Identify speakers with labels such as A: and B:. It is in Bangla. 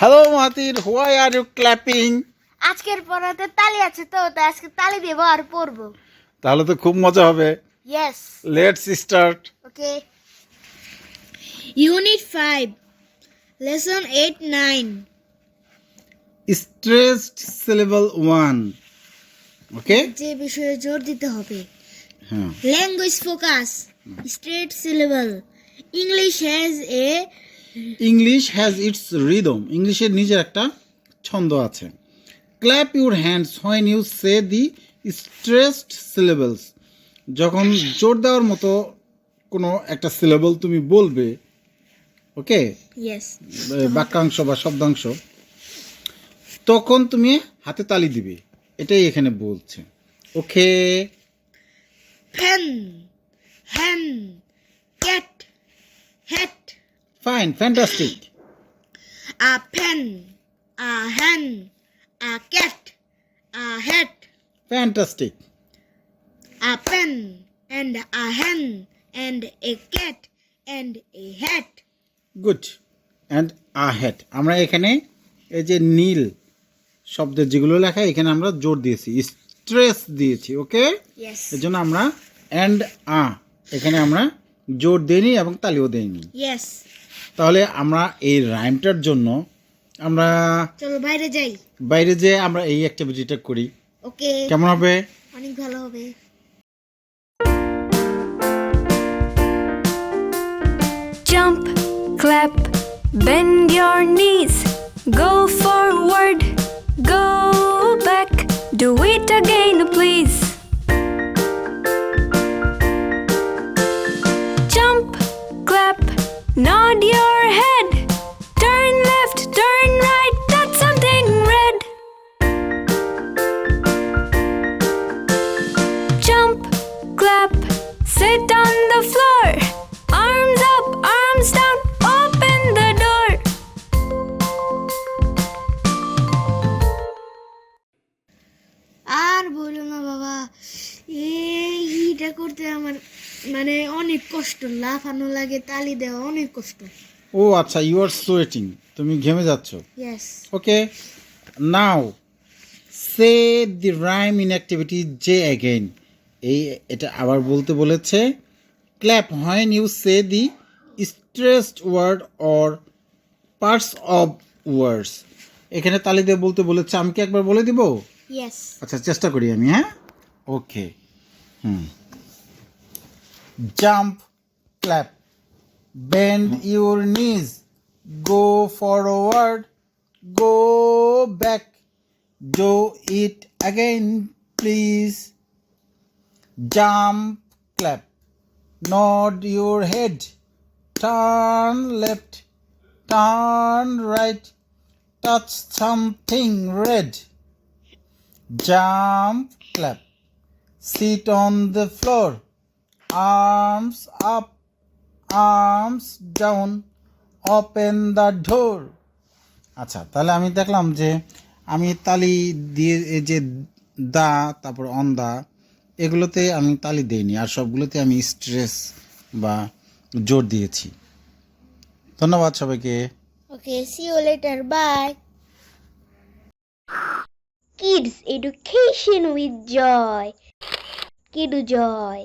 A: Hello Mahatir why are you clapping
B: আজকের পড়াতে তালি আছে তো তাই আজকে তালি দেবো আর পড়ব
A: তাহলে তো খুব মজা হবে।
B: Yes
A: let's start
B: okay unit five lesson eight nine
A: stressed syllable one okay
B: যে বিষয়ে জোর দিতে হবে।
A: হ্যাঁ।
B: Language focus stressed syllable English has a
A: English has its rhythm ইংলিশের নিজের একটা ছন্দ আছে। Clap your hands when you say the stressed syllables যখন জোর দেওয়ার মতো কোনো একটা সিলেবল তুমি বলবে ওকে? বাক্যাংশ বা শব্দাংশ। তখন তুমি হাতে তালি দিবে। এটাই এখানে বলছে। Okay?
B: Pen hen cat hat
A: fine fantastic
B: a pen, a hen, a cat, a hat,
A: fantastic
B: a pen, and a hen, and a cat, and a hat.
A: Good and a hat আমরা এখানে এই যে নীল শব্দের যেগুলো লেখা এখানে আমরা জোর দিয়েছি স্ট্রেস দিয়েছি ওকে
B: Yes.
A: এর জন্য আমরা অ্যান্ড আ এখানে আমরা জোর দিইনি এবং তালিও দেইনি
B: Yes.
A: তাহলে আমরা এই রাইমটার জন্য আমরা
B: চলো বাইরে যাই।
A: বাইরে যে আমরা এই অ্যাক্টিভিটিটা করি।
B: ওকে।
A: কেমন হবে?
B: অনেক ভালো হবে।
C: Jump, clap, bend your knees. Go forward, nod your head. Turn left, turn right, that's something red. Jump, clap, sit on the floor. Arms up, arms down, open the door.
B: আর বলো না বাবা এইটা করতে আমার মানে অনেক কষ্ট লাফানো লাগে তালি দেওয়া অনেক কষ্ট।
A: ও আচ্ছা ইউ আর সোয়েটিং তুমি ঘেমে যাচ্ছ।
B: Yes
A: okay now say the rhyme in activity J again এই এটা আবার বলতে বলেছে clap when you say the stressed word or parts of words এখানে তালি দিয়ে বলতে বলেছে আমি কি একবার বলে দিব? আচ্ছা চেষ্টা করি আমি হ্যাঁ? ওকে হুম। jump, clap. Bend your knees, go forward, go back. Do it again, please. Jump, clap. Nod your head, turn left, turn right. Touch something red. Jump, clap. Sit on the floor arms up, arms down, open the door. আচ্ছা তাহলে আমি দেখলাম যে আমি তালি দিয়ে এই যে দা তারপর অন দা এগুলোতে আমি তালি দিইনি আর সবগুলোতে আমি স্ট্রেস বা জোর দিয়েছি। ধন্যবাদ সবাইকে।
B: Okay see you later bye kids education with joy কিডু Joy